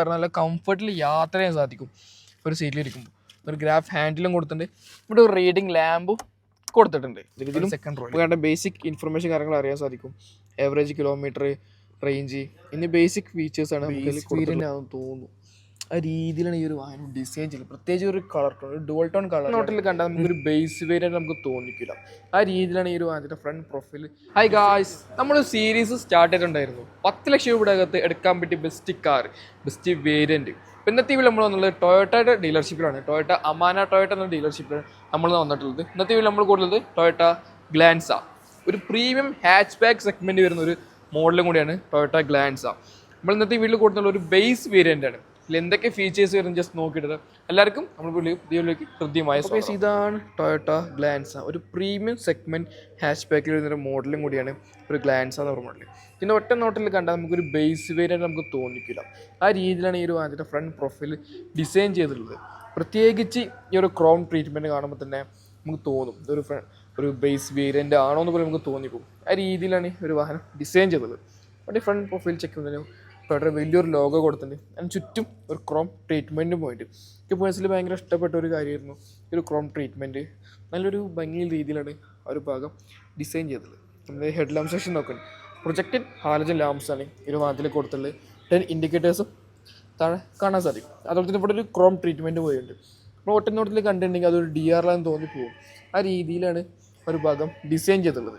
കാരണം നല്ല കംഫർട്ടിൽ യാത്ര ചെയ്യാൻ സാധിക്കും. ഒരു സീറ്റിലിരിക്കുമ്പോൾ ഒരു ഗ്രാഫ് ഹാൻഡിലും കൊടുത്തിട്ടുണ്ട്. ഇവിടെ ഒരു റീഡിംഗ് ലാമ്പും കൊടുത്തിട്ടുണ്ട്. ഇതിലും സെക്കൻഡ് റോ വേണ്ട ബേസിക് ഇൻഫർമേഷൻ കാര്യങ്ങൾ അറിയാൻ സാധിക്കും. ഏവറേജ് കിലോമീറ്റർ റേഞ്ച് ഇനി ബേസിക് ഫീച്ചേഴ്സ് ആണ് ആണെന്ന് തോന്നുന്നു. ആ രീതിയിലാണ് ഈ ഒരു വാഹനം ഡിസൈൻ ചെയ്യുന്നത്. പ്രത്യേകിച്ച് ഒരു കളർ ടോൺ ഒരു ഡുവൽ ടോൺ കളർ നോട്ടിൽ കണ്ടാൽ നമുക്ക് ഒരു ബേസ് വേരിയന്റ് നമുക്ക് തോന്നിക്കില്ല. ആ രീതിയിലാണ് ഈ ഒരു വാഹനത്തിന്റെ ഫ്രണ്ട് പ്രൊഫൈൽ ഹൈ ഗായ്സ് നമ്മൾ സീരീസ് സ്റ്റാർട്ട് ചെയ്തിട്ടുണ്ടായിരുന്നു. പത്ത് ലക്ഷം രൂപയുടെ അകത്ത് എടുക്കാൻ പറ്റിയ ബെസ്റ്റ് കാർ ബെസ്റ്റ് വേരിയന്റ് ഇന്നത്തെ വീട്ടിൽ നമ്മൾ വന്നുള്ളത് ടൊയോട്ടയുടെ ഡീലർഷിപ്പിലാണ് ടൊയോട്ട അമാന ടൊയോട്ട എന്ന ഡീലർഷിപ്പിലാണ് നമ്മൾ വന്നിട്ടുള്ളത്. ഇന്നത്തെ വീട്ടിൽ നമ്മൾ കൂടുതലത് ടൊയോട്ട ഗ്ലാൻസ ഒരു പ്രീമിയം ഹാച്ച് ബാക്ക് സെഗ്മെന്റ് വരുന്ന ഒരു മോഡലും കൂടിയാണ് ടൊയോട്ട ഗ്ലാൻസ നമ്മൾ ഇന്നത്തെ വീട്ടിൽ കൊടുത്തുള്ള ഒരു ബേസ് വേരിയന്റ് ആണ്. ഇതിൽ എന്തൊക്കെ ഫീച്ചേഴ്സ് വരും ജസ്റ്റ് നോക്കിയിട്ട് എല്ലാവർക്കും നമ്മൾ വീഡിയോയിലേക്ക് ഹൃദ്യമായ ഇതാണ് ടൊയോട്ട ഗ്ലാൻസ ഒരു പ്രീമിയം സെഗ്മെന്റ് ഹാച്ച് ബാക്കിൽ വരുന്ന ഒരു മോഡലും കൂടിയാണ് ഒരു ഗ്ലാൻസ എന്ന് പറഞ്ഞ മോഡൽ ഇതിന്റെ ഒറ്റ നോട്ടിൽ കണ്ടാൽ നമുക്കൊരു ബേസ് വേരിയന്റ് നമുക്ക് തോന്നിക്കില്ല. ആ രീതിയിലാണ് ഈ ഒരു വാഹനത്തിന്റെ ഫ്രണ്ട് പ്രൊഫൈൽ ഡിസൈൻ ചെയ്തിട്ടുള്ളത്. പ്രത്യേകിച്ച് ഈ ഒരു ക്രോൺ ട്രീറ്റ്മെന്റ് കാണുമ്പോൾ തന്നെ നമുക്ക് തോന്നും ഇതൊരു ഫ്ര- ഒരു ബേസ് വേരിയന്റ് ആണോ എന്ന് പോലും നമുക്ക് തോന്നിപ്പോകും. ആ രീതിയിലാണ് ഈ ഒരു വാഹനം ഡിസൈൻ ചെയ്തത്. അതിന്റെ ഫ്രണ്ട് പ്രൊഫൈൽ ചെക്ക് ചെയ്യുന്നതിന് വളരെ വലിയൊരു ലോഗോ കൊടുത്തിട്ടുണ്ട്. അതിന് ചുറ്റും ഒരു ക്രോം ട്രീറ്റ്മെന്റ് പോയിട്ട്. എനിക്ക് പേഴ്സണലി ഭയങ്കര ഇഷ്ടപ്പെട്ട ഒരു കാര്യമായിരുന്നു. ഈ ഒരു ക്രോം ട്രീറ്റ്മെന്റ് നല്ലൊരു ഭംഗിയുള്ള രീതിയിലാണ് ആ ഒരു ഭാഗം ഡിസൈൻ ചെയ്തത്. നമ്മുടെ ഹെഡ് ലാമ്പ് സെക്ഷൻ നോക്കണം. പ്രൊജക്റ്റഡ് ഹാലജൻ ലാംപ്സ് ആണ് ഈ ഒരു വാഹനത്തിൽ കൊടുത്തിട്ടുള്ളത്. ടെൻ ഇൻഡിക്കേറ്റേഴ്സും താഴെ കാണാൻ സാധിക്കും. അതുപോലെ തന്നെ ഇവിടെ ഒരു ക്രോം ട്രീറ്റ്മെന്റ് പോയിട്ടുണ്ട്. നമ്മൾ ഒട്ടനോട്ടത്തിൽ കണ്ടിട്ടുണ്ടെങ്കിൽ അതൊരു ഡി ആണെന്ന് തോന്നിപ്പോകും ആ രീതിയിലാണ് ഒരു ഭാഗം ഡിസൈൻ ചെയ്തിട്ടുള്ളത്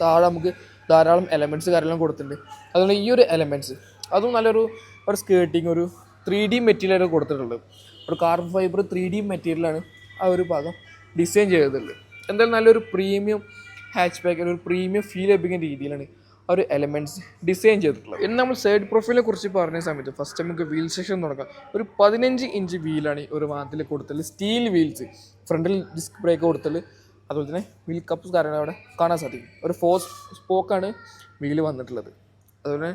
താഴെ നമുക്ക് ധാരാളം എലമെന്റ്സ് കാര്യങ്ങളും കൊടുത്തിട്ടുണ്ട്. അതുകൊണ്ട് ഈ ഒരു എലമെന്റ്സ് അതും നല്ലൊരു ഒരു സ്കേർട്ടിങ് ഒരു ത്രീ ഡി മെറ്റീരിയലാണ് കൊടുത്തിട്ടുള്ളത് ഒരു കാർബൺ ഫൈബർ ത്രീ ഡി മെറ്റീരിയലാണ് ആ ഒരു ഭാഗം ഡിസൈൻ ചെയ്തിട്ടുള്ളത്. എന്തായാലും നല്ലൊരു പ്രീമിയം ഹാച്ച് ബാക്ക് ഒരു പ്രീമിയം ഫീൽ ലഭിക്കുന്ന രീതിയിലാണ് ആ ഒരു എലമെന്റ്സ് ഡിസൈൻ ചെയ്തിട്ടുള്ളത്. ഇനി നമ്മൾ സൈഡ് പ്രൊഫൈലിനെ കുറിച്ച് പറഞ്ഞ സമയത്ത് ഫസ്റ്റ് നമുക്ക് വീൽ സെക്ഷൻ തുടങ്ങാം. ഒരു പതിനഞ്ച് ഇഞ്ച് വീലാണ് ഒരു വാഹനത്തിൽ കൊടുത്തിട്ടുള്ളത്. സ്റ്റീൽ വീൽസ് ഫ്രണ്ടിൽ ഡിസ്ക് ബ്രേക്ക് കൊടുത്തത് അതുപോലെ തന്നെ വീൽ കപ്സ് കാര്യങ്ങൾ അവിടെ കാണാൻ സാധിക്കും. ഒരു ഫോർ സ്പോക്കാണ് വീൽ വന്നിട്ടുള്ളത്. അതുപോലെ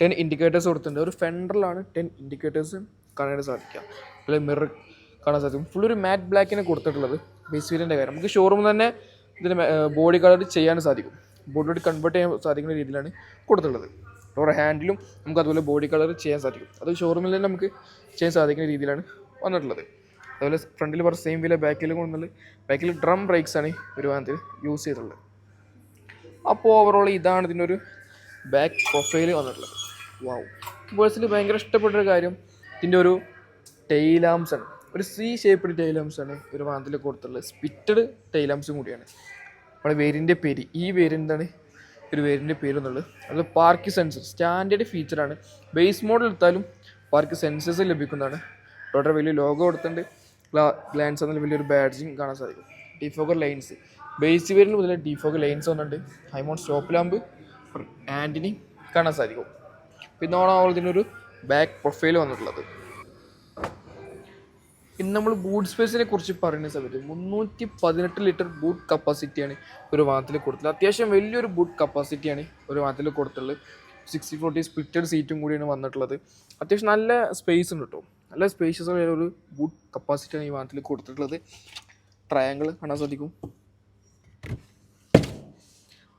ടെൻ ഇൻഡിക്കേറ്റേഴ്സ് കൊടുത്തിട്ടുണ്ട്. ഒരു ഫെൻഡറിലാണ് ടെൻ ഇൻഡിക്കേറ്റേഴ്സ് കാണാൻ സാധിക്കുക. അല്ലെങ്കിൽ മിറർ കാണാൻ സാധിക്കും. ഫുൾ ഒരു മാറ്റ് ബ്ലാക്കിനെ കൊടുത്തിട്ടുള്ളത് ബേസ് വീലിന്റെ കാര്യം. നമുക്ക് ഷോറൂമിൽ തന്നെ ഇതിന് ബോഡി കളർ ചെയ്യാൻ സാധിക്കും. ബോഡിയോട് കൺവേർട്ട് ചെയ്യാൻ സാധിക്കുന്ന രീതിയിലാണ് കൊടുത്തിട്ടുള്ളത്. ഡോർ ഹാൻഡിലും നമുക്ക് അതുപോലെ ബോഡി കളർ ചെയ്യാൻ സാധിക്കും. അത് ഷോറൂമിൽ തന്നെ നമുക്ക് ചെയ്യാൻ സാധിക്കുന്ന രീതിയിലാണ് വന്നിട്ടുള്ളത്. അതുപോലെ ഫ്രണ്ടിൽ പറഞ്ഞ സെയിം വില ബാക്കിൽ കൊണ്ടുവന്നത്. ബാക്കിൽ ഡ്രം ബ്രേക്സ് ആണ് ഈ ഒരു വാഹനത്തിൽ യൂസ് ചെയ്തിട്ടുള്ളത്. അപ്പോൾ ഓവറോൾ ഇതാണ് ഇതിന്റെ ഒരു ബാക്ക് പ്രൊഫൈൽ വന്നിട്ടുള്ളത്. വാവ് പേഴ്സണലി ഭയങ്കര ഇഷ്ടപ്പെട്ടൊരു കാര്യം ഇതിന്റെ ഒരു ടൈലാംസ് ആണ്. ഒരു സി ഷേപ്പിഡ് ടൈലാംസ് ആണ് ഒരു വാഹനത്തിൽ കൊടുത്തിട്ടുള്ളത്. സ്പിറ്റഡ് ടൈലാംസും കൂടിയാണ്. നമ്മുടെ വേരിന്റെ പേര് ഈ വേരിയന്റാണ് ഒരു വേരിന്റെ പേര് എന്നുള്ളത് അത് പാർക്ക് സെൻസർ സ്റ്റാൻഡേർഡ് ഫീച്ചറാണ് ബേസ് മോഡൽ എടുത്താലും പാർക്ക് സെൻസേഴ്സ് ലഭിക്കുന്നതാണ്. വളരെ വലിയ ലോഗോ കൊടുത്തിട്ടുണ്ട്. ഗ്ലാൻസ് എന്നുള്ള വലിയൊരു ബാഡ്ജിങ് കാണാൻ സാധിക്കും. ഡിഫോഗർ ലൈൻസ് ബേസ് വേരിൽ മുതൽ ഡിഫോഗർ ലൈൻസ് വന്നിട്ടുണ്ട്. High mount stop lamp antenna കാണാൻ സാധിക്കും. പിന്നെ ഓണം ഇതിനൊരു ബാക്ക് പ്രൊഫൈൽ വന്നിട്ടുള്ളത്. ഇന്ന് നമ്മൾ ബൂട്ട് സ്പേസിനെ കുറിച്ച് പറയുന്ന സമയത്ത് മുന്നൂറ്റി പതിനെട്ട് ലിറ്റർ ബൂട്ട് കപ്പാസിറ്റിയാണ് ഒരു വാഹനത്തിൽ കൊടുത്തിട്ടുള്ളത്. അത്യാവശ്യം വലിയൊരു ബൂട്ട് കപ്പാസിറ്റിയാണ് ഒരു വാഹനത്തിൽ കൊടുത്തുള്ളത് സിക്സ്റ്റി ഫോർട്ടി സ്പ്ലിറ്റഡ് സീറ്റും കൂടിയാണ് വന്നിട്ടുള്ളത്. അത്യാവശ്യം നല്ല സ്പേസ് ഉണ്ട് കേട്ടോ നല്ല സ്പേഷ്യസ് ഒരു ഗുഡ് കപ്പാസിറ്റിയാണ് ഈ വാഹനത്തിൽ കൊടുത്തിട്ടുള്ളത്. ട്രയാങ്കിൾ കാണാൻ സാധിക്കും.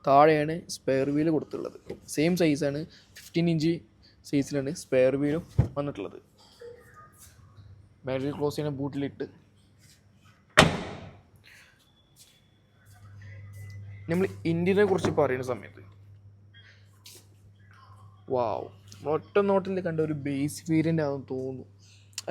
താഴെയാണ് സ്പെയർ വീൽ കൊടുത്തിട്ടുള്ളത്. സെയിം സൈസാണ് ഫിഫ്റ്റീൻ ഇഞ്ച് സൈസിലാണ് സ്പെയർ വീലും വന്നിട്ടുള്ളത്. ബാറ്ററി ക്ലോസ് ചെയ്യുന്ന ബൂട്ടിലിട്ട് നമ്മൾ ഇന്ത്യനെ കുറിച്ച് പറയുന്ന സമയത്ത്. വാവ് ഒറ്റ നോട്ടിൽ കണ്ട ഒരു ബേസ് വേരിയന്റ് ആണെന്ന് തോന്നുന്നു.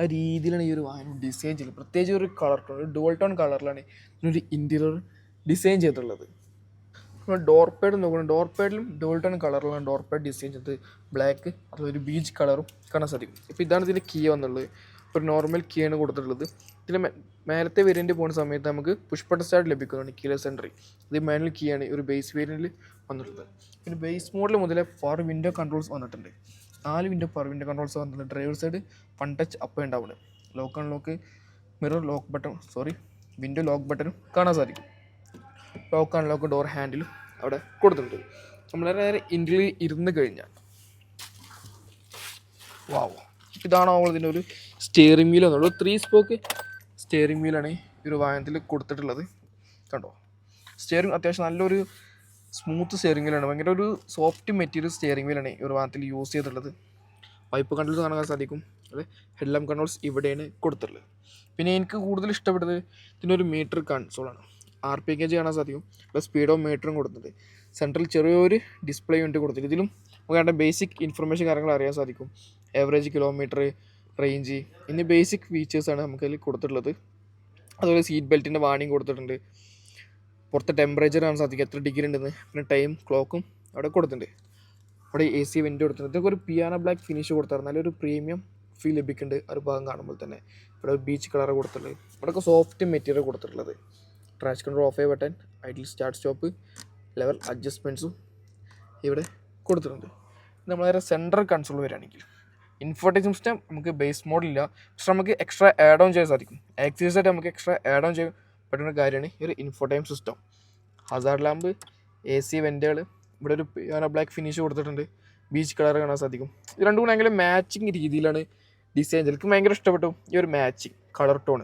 രീതിയിലാണ് ഈ ഒരു വാഹനം ഡിസൈൻ ചെയ്തത്. പ്രത്യേകിച്ച് ഒരു കളർ ടോൺ ഒരു ഡുവൽ ടോൺ കളറിലാണ് ഇതിനൊരു ഇന്റീരിയർ ഡിസൈൻ ചെയ്തിട്ടുള്ളത്. നമ്മൾ ഡോർ പേഡ് നോക്കണം ഡോർ പേഡിലും ഡുവൽ ടോൺ കളറിലാണ് ഡോർ പേഡ് ഡിസൈൻ ചെയ്തത്. ബ്ലാക്ക് അതൊരു ബീച്ച് കളറും കാണാൻ സാധിക്കും. ഇപ്പോൾ ഇതാണ് ഇതിന്റെ കീ വന്നുള്ളത് ഒരു നോർമൽ കീ ആണ് കൊടുത്തിട്ടുള്ളത്. ഇതിന് മേ- മേലത്തെ വേരിയന്റ് പോകുന്ന സമയത്ത് നമുക്ക് പുഷ്പട്ട സ്റ്റാർട്ട് ലഭിക്കുന്നതാണ് കീല എൻട്രി ഇത് മാനുവൽ കീ ആണ്. ഒരു ബേസ് വേരിയന്റിൽ വന്നിട്ടുള്ളത്. പിന്നെ ബേസ് മോഡൽ മുതലേ പവർ വിൻഡോ കൺട്രോൾസ് വന്നിട്ടുണ്ട്. നാല് വിൻഡോ പവർ വിൻഡോ കൺട്രോൾസ് വന്നിട്ടുണ്ട് driver side one touch up and down lock and lock mirror lock button sorry window lock ബട്ടണും കാണാൻ സാധിക്കും. ലോക്ക് ആൻഡ് ലോക്ക് ഡോർ ഹാൻഡിലും അവിടെ കൊടുത്തിട്ടുണ്ട്. നമ്മൾ നേരെ ഇന്ത്യയിൽ ഇരുന്ന് കഴിഞ്ഞാൽ വാവ് ഇതാണോ ഇതിന്റെ ഒരു സ്റ്റിയറിംഗ് വീൽ എന്നുള്ളത് ത്രീ സ്പോക്ക് സ്റ്റിയറിംഗ് വീലാണ് ഈ ഒരു വാഹനത്തിൽ കൊടുത്തിട്ടുള്ളത്. കണ്ടോ? സ്റ്റിയറിംഗ് അത്യാവശ്യം നല്ലൊരു സ്മൂത്ത് സ്റ്റിയറിംഗ് വീലാണ് ഭയങ്കര ഒരു സോഫ്റ്റ് മെറ്റീരിയൽ സ്റ്റിയറിംഗ് വീലാണ് ഈ ഒരു വാഹനത്തിൽ യൂസ് ചെയ്തിട്ടുള്ളത്. പൈപ്പ് കൺട്രോൾസ് കാണാൻ സാധിക്കും. അത് ഹെഡ് ലാമ്പ് കൺട്രോൾസ് ഇവിടെയാണ് കൊടുത്തിട്ടുള്ളത്. പിന്നെ എനിക്ക് കൂടുതൽ ഇഷ്ടപ്പെട്ടത് ഇതിന്റെ ഒരു മീറ്റർ കൺസോളാണ് ആർ പി കെ ജി കാണാൻ സാധിക്കും. പ്ലസ് സ്പീഡോ മീറ്ററും കൊടുത്തിട്ടുണ്ട്. സെൻട്രൽ ചെറിയൊരു ഡിസ്പ്ലേ യൂണിറ്റ് കൊടുത്തിട്ടുണ്ട്. ഇതിലും നമുക്ക് വേണ്ട ബേസിക് ഇൻഫർമേഷൻ കാര്യങ്ങൾ അറിയാൻ സാധിക്കും. ആവറേജ് കിലോമീറ്റർ റേഞ്ച് എന്നീ ബേസിക് ഫീച്ചേഴ്സാണ് നമുക്ക് അതിൽ കൊടുത്തിട്ടുള്ളത്. അതുപോലെ സീറ്റ് ബെൽറ്റിന്റെ വാണിംഗ് കൊടുത്തിട്ടുണ്ട്. പുറത്തെ ടെമ്പറേച്ചർ കാണാൻ സാധിക്കും. എത്ര ഡിഗ്രി ഉണ്ടെന്ന്. പിന്നെ ടൈം ക്ലോക്കും അവിടെ കൊടുത്തിട്ടുണ്ട്. അവിടെ എ സി വിൻഡോ കൊടുത്തിട്ടുണ്ട്. ഇതൊക്കെ ഒരു പിയാന ബ്ലാക്ക് ഫിനിഷ് കൊടുത്താൽ നല്ലൊരു പ്രീമിയം ഫീൽ ലഭിക്കുന്നുണ്ട് ഒരു ഭാഗം കാണുമ്പോൾ തന്നെ. ഇവിടെ ബീച്ച് കളർ കൊടുത്തിട്ടുള്ളത് ഇവിടെയൊക്കെ സോഫ്റ്റ് മെറ്റീരിയൽ കൊടുത്തിട്ടുള്ളത്. Trash control off button idle start stop level അഡ്ജസ്റ്റ്മെന്റ്സും ഇവിടെ കൊടുത്തിട്ടുണ്ട്. നമ്മൾ നേരെ സെൻട്രൽ കൺസോൾ വരികയാണെങ്കിൽ. ഇൻഫോർട്ടേജ് സിസ്റ്റം നമുക്ക് ബേസ് മോഡലില്ല പക്ഷെ നമുക്ക് എക്സ്ട്രാ ആഡ് ഓൺ ചെയ്യാൻ സാധിക്കും. ആക്സീസായിട്ട് നമുക്ക് എക്സ്ട്രാ ആഡ് ഓൺ ചെയ്യാൻ പറ്റുന്ന കാര്യമാണ് ഈ ഒരു infotainment system hazard lamp A C വെന്റുകൾ ഇവിടെ ഒരു ബ്ലാക്ക് ഫിനിഷ് കൊടുത്തിട്ടുണ്ട്. ബീച്ച് കളർ കാണാൻ സാധിക്കും. ഇത് രണ്ടും കൂടെ ഭയങ്കര മാച്ചിങ് രീതിയിലാണ് ഡിസൈൻ ചെയ്തത്. എനിക്ക് ഭയങ്കര ഇഷ്ടപ്പെട്ടു ഈ ഒരു മാച്ചിങ് കളർ ടോൺ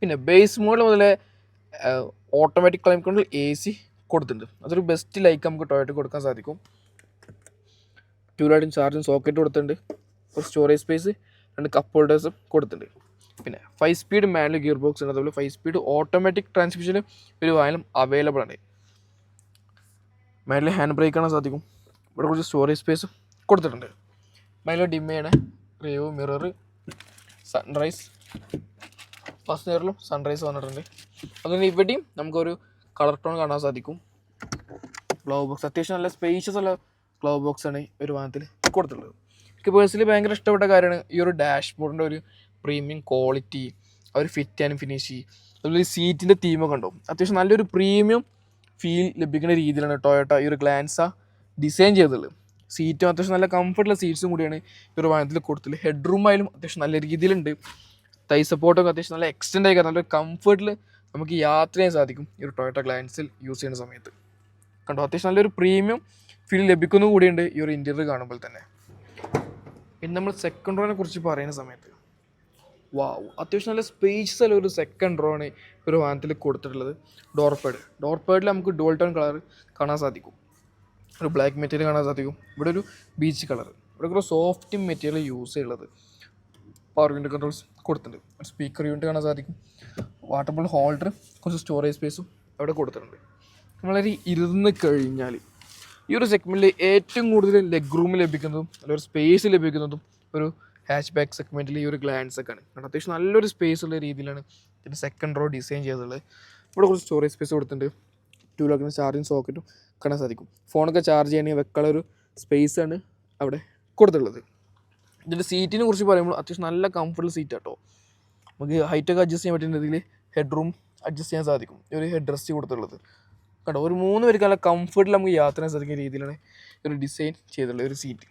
പിന്നെ ബേസ് മോഡൽ മുതലേ automatic climate control A C കൊടുത്തിട്ടുണ്ട്. അതൊരു ബെസ്റ്റ് ലൈക്ക് നമുക്ക് ടൊയറ്റ് കൊടുക്കാൻ സാധിക്കും. ട്യൂബ് ലൈറ്റും ചാർജും സോക്കറ്റ് കൊടുത്തിട്ടുണ്ട്. ഒരു സ്റ്റോറേജ് സ്പേസ് രണ്ട് കപ്പ് ഹോൾഡേഴ്സും കൊടുത്തിട്ടുണ്ട്. പിന്നെ five speed manual gear box ഉണ്ട്. അതുപോലെ ഫൈവ് സ്പീഡ് ഓട്ടോമാറ്റിക് ട്രാൻസ്മിഷൻ ഒരു വാഹനം അവൈലബിൾ ആണ്. മാനുവൽ ഹാൻഡ് ബ്രേക്ക് ആണ് സാധിക്കും. ഇവിടെ കുറച്ച് സ്റ്റോറേജ് സ്പേസ് കൊടുത്തിട്ടുണ്ട്. മാനുവൽ ഡിമ്മയാണ് റിയോ മിറർ സൺറൈസ് ഫസ്റ്റ് ഇയറിലും സൺറൈസ് വന്നിട്ടുണ്ട്. അതുകൊണ്ട് ഇവിടെയും നമുക്കൊരു കളർ ടോൺ കാണാൻ സാധിക്കും. ഗ്ലോ ബോക്സ് അത്യാവശ്യം നല്ല സ്പേഷ്യസ് ഉള്ള ബോക്സ് ആണ് ഒരു വാഹനത്തിൽ കൊടുത്തിട്ടുള്ളത്. എനിക്ക് പേഴ്സണലി ഭയങ്കര ഇഷ്ടപ്പെട്ട കാര്യമാണ് ഈ ഒരു ഡാഷ്ബോർഡിന്റെ ഒരു പ്രീമിയം ക്വാളിറ്റി അവർ ഫിറ്റ് ആൻഡ് ഫിനിഷ് അതുപോലെ സീറ്റിന്റെ തീമൊക്കെ ഉണ്ടോ അത്യാവശ്യം നല്ലൊരു പ്രീമിയം ഫീൽ ലഭിക്കുന്ന രീതിയിലാണ് ടൊയോട്ട ഈ ഒരു ഗ്ലാൻസ ഡിസൈൻ ചെയ്തിട്ടുള്ളത് സീറ്റും അത്യാവശ്യം നല്ല കംഫർട്ടുള്ള സീറ്റ്സും കൂടിയാണ് ഈ ഒരു വാഹനത്തിൽ കൊടുത്തിട്ടുള്ളത് ഹെഡ് റൂം ആയാലും അത്യാവശ്യം നല്ല രീതിയിലുണ്ട്. തൈ സപ്പോർട്ടൊക്കെ അത്യാവശ്യം നല്ല എക്സ്റ്റെൻഡ് ആയി നല്ലൊരു കംഫർട്ടിൽ നമുക്ക് യാത്ര ചെയ്യാൻ സാധിക്കും ഈ ഒരു ടൊയോട്ട ഗ്ലാൻസിൽ യൂസ് ചെയ്യുന്ന സമയത്ത്. കണ്ടോ? അത്യാവശ്യം നല്ലൊരു പ്രീമിയം ഫീൽ ലഭിക്കുന്ന കൂടിയുണ്ട് ഈ ഒരു ഇന്റീരിയർ കാണുമ്പോൾ തന്നെ. പിന്നെ നമ്മൾ സെക്കൻഡ് റോനെ കുറിച്ച് പറയുന്ന സമയത്ത് വാവ്. അത്യാവശ്യം നല്ല സ്പേസ് അല്ല ഒരു സെക്കൻഡ് ആണ് ഒരു വാഹനത്തിൽ കൊടുത്തിട്ടുള്ളത്. ഡോർ പേഡ് ഡോർ പേഡിൽ നമുക്ക് ഡോൾ ടോൺ കളർ കാണാൻ സാധിക്കും. ഒരു ബ്ലാക്ക് മെറ്റീരിയൽ കാണാൻ സാധിക്കും. ഇവിടെ ഒരു ബീച്ച് കളർ ഇവിടെ കുറേ സോഫ്റ്റ് മെറ്റീരിയൽ യൂസ് ചെയ്യുള്ളത് പവർ വിൻഡോ കൺട്രോൾസ് കൊടുത്തിട്ടുണ്ട്. സ്പീക്കർ യൂണിറ്റ് കാണാൻ സാധിക്കും. വാട്ടർ ബോൾ ഹോൾഡർ കുറച്ച് സ്റ്റോറേജ് സ്പേസും അവിടെ കൊടുത്തിട്ടുണ്ട്. നമ്മളൊരു ഇരുന്ന് കഴിഞ്ഞാൽ ഈ ഒരു സെഗ്മെന്റിൽ ഏറ്റവും കൂടുതൽ ലെഗ് റൂം ലഭിക്കുന്നതും അല്ലെങ്കിൽ സ്പേസ് ലഭിക്കുന്നതും ഒരു ഹാച്ച് ബാക്ക് സെഗ്മെന്റിൽ ഈ ഒരു ഗ്ലാൻസ് ഒക്കെ ആണ് കാരണം അത്യാവശ്യം നല്ലൊരു സ്പേസ് ഉള്ള രീതിയിലാണ് ഇതിന്റെ സെക്കൻഡ് റോ ഡിസൈൻ ചെയ്തിട്ടുള്ളത് ഇവിടെ കുറച്ച് സ്റ്റോറേജ് സ്പേസ് കൊടുത്തിട്ടുണ്ട്. ടു ലോക്കിന് ചാർജിങ് സോക്കറ്റും കാണാൻ സാധിക്കും. ഫോണൊക്കെ ചാർജ് ചെയ്യണമെങ്കിൽ വെക്കാനുള്ള ഒരു സ്പേസ് ആണ് അവിടെ കൊടുത്തിട്ടുള്ളത്. ഇതിന്റെ സീറ്റിനെ കുറിച്ച് പറയുമ്പോൾ അത്യാവശ്യം നല്ല കംഫർട്ടബിൾ സീറ്റ് കേട്ടോ നമുക്ക് ഹൈറ്റൊക്കെ അഡ്ജസ്റ്റ് ചെയ്യാൻ പറ്റുന്ന രീതിയിൽ ഹെഡ് റൂം അഡ്ജസ്റ്റ് ചെയ്യാൻ സാധിക്കും. ഒരു ഹെഡ് റെസ്റ്റ് കൊടുത്തിട്ടുള്ളത്. കണ്ടോ ഒരു മൂന്ന് പേർക്ക് നല്ല കംഫർട്ടിൽ നമുക്ക് യാത്ര ചെയ്യാൻ സാധിക്കുന്ന രീതിയിലാണ് ഒരു ഡിസൈൻ ചെയ്തിട്ടുള്ളത് ഒരു സീറ്റ്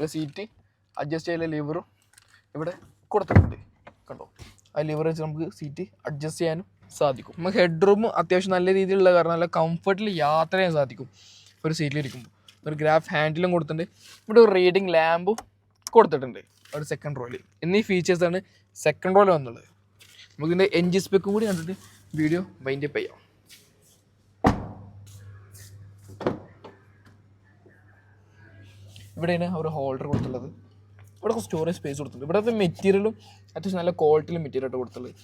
ഒരു സീറ്റ് അഡ്ജസ്റ്റ് ചെയ്യുന്ന ലിവറും ഇവിടെ കൊടുത്തിട്ടുണ്ട്. കണ്ടോ? ആ ലിവർ വെച്ച് നമുക്ക് സീറ്റ് അഡ്ജസ്റ്റ് ചെയ്യാനും സാധിക്കും. നമുക്ക് ഹെഡ് റൂം അത്യാവശ്യം നല്ല രീതിയിലുള്ള കാരണം നല്ല കംഫർട്ടിൽ യാത്ര ചെയ്യാൻ സാധിക്കും ഒരു സീറ്റിലിരിക്കുമ്പോൾ ഒരു ഗ്രാഫ് ഹാൻഡിലും കൊടുത്തിട്ടുണ്ട്. ഇവിടെ ഒരു റീഡിങ് ലാമ്പും കൊടുത്തിട്ടുണ്ട് ഒരു സെക്കൻഡ് റോയിൽ എന്നീ ഫീച്ചേഴ്സാണ് സെക്കൻഡ് റോയിൽ വന്നുള്ളത്. നമുക്കിതിന്റെ എൻജി സ്പെക്കും കൂടി കണ്ടിട്ട് വീഡിയോ വൈൻഡ് അപ്പ് ചെയ്യാം. ഇവിടെയാണ് ഒരു ഹോൾഡർ കൊടുത്തുള്ളത് ഇവിടെ സ്റ്റോറേജ് സ്പേസ് കൊടുത്തിട്ടുണ്ട്. ഇവിടുത്തെ മെറ്റീരിയലും അത്യാവശ്യം നല്ല ക്വാളിറ്റിയിലും മെറ്റീരിയൽ ആയിട്ട് കൊടുത്തുള്ളത്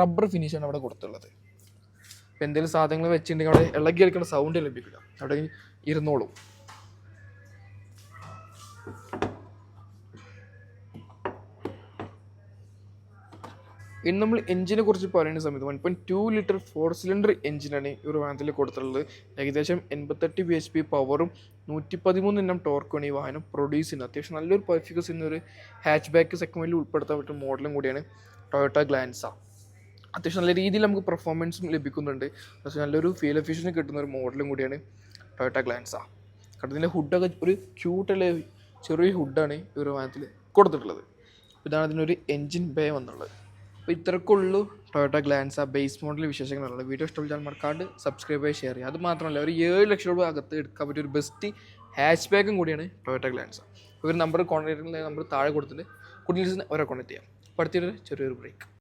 റബ്ബർ ഫിനിഷാണ് അവിടെ കൊടുത്തുള്ളത് ഇപ്പം എന്തെങ്കിലും സാധനങ്ങൾ വെച്ചിട്ടുണ്ടെങ്കിൽ അവിടെ ഇളകി കളിക്കുന്ന സൗണ്ട് ലഭിക്കില്ല. അവിടെ ഇരുന്നോളും. ഇനി നമ്മൾ എഞ്ചിനെ കുറിച്ച് പറയുന്ന സമയത്ത് one point two litre four cylinder എഞ്ചിനാണ് ഈ ഒരു വാഹനത്തിൽ കൊടുത്തിട്ടുള്ളത്. ഏകദേശം എൺപത്തെട്ട് ബി എച്ച് പി പവറും നൂറ്റി പതിമൂന്ന് എണ്ണം ടോർക്കാണ് ഈ വാഹനം പ്രൊഡ്യൂസ് ചെയ്യുന്നത്. അത്യാവശ്യം നല്ലൊരു പെർഫിക്കസ് എന്നൊരു ഹാച്ച് ബാക്ക് സെഗ്മെന്റിൽ ഉൾപ്പെടുത്താൻ പറ്റുന്ന മോഡലും കൂടിയാണ് ടൊയോട്ട ഗ്ലാൻസ അത്യാവശ്യം നല്ല രീതിയിൽ നമുക്ക് പെർഫോമൻസും ലഭിക്കുന്നുണ്ട്. പക്ഷേ നല്ലൊരു ഫീൽ എഫിഷ്യൻസി കിട്ടുന്ന ഒരു മോഡലും കൂടിയാണ് ടൊയോട്ട ഗ്ലാൻസ കാരണം ഇതിന്റെ ഹുഡൊക്കെ ഒരു ക്യൂട്ടുള്ള ചെറിയ ഹുഡാണ് ഈ ഒരു വാഹനത്തിൽ കൊടുത്തിട്ടുള്ളത്. ഇതാണ് അതിനൊരു എൻജിൻ ബേ വന്നുള്ളത്. അപ്പോൾ ഇത്രക്കുള്ളൂ ടൊയോട്ട ആ ബേസ് മോഡൽ വിശേഷങ്ങളുള്ളത്. വീഡിയോ ഇഷ്ടപ്പെട്ടാൽ മറക്കാണ്ട് സബ്സ്ക്രൈബ് ചെയ്ത് ഷെയർ ചെയ്യുക. അത് മാത്രമല്ല ഒരു ഏഴ് ലക്ഷം രൂപ അകത്ത് എടുക്കാൻ പറ്റിയ ഒരു ബെസ്റ്റ് ഹാച്ച് ബാക്കും കൂടിയാണ് ടൊയോട്ട ഗ്ലാൻസ് ഒരു നമ്പർ കോൺടാക്ട് നമ്പർ താഴെ കൊടുത്തിട്ട് കുട്ടികൾ ഒരേ കോൺടാക്ട് ചെയ്യാം. അടുത്തൊരു ചെറിയൊരു ബ്രേക്ക്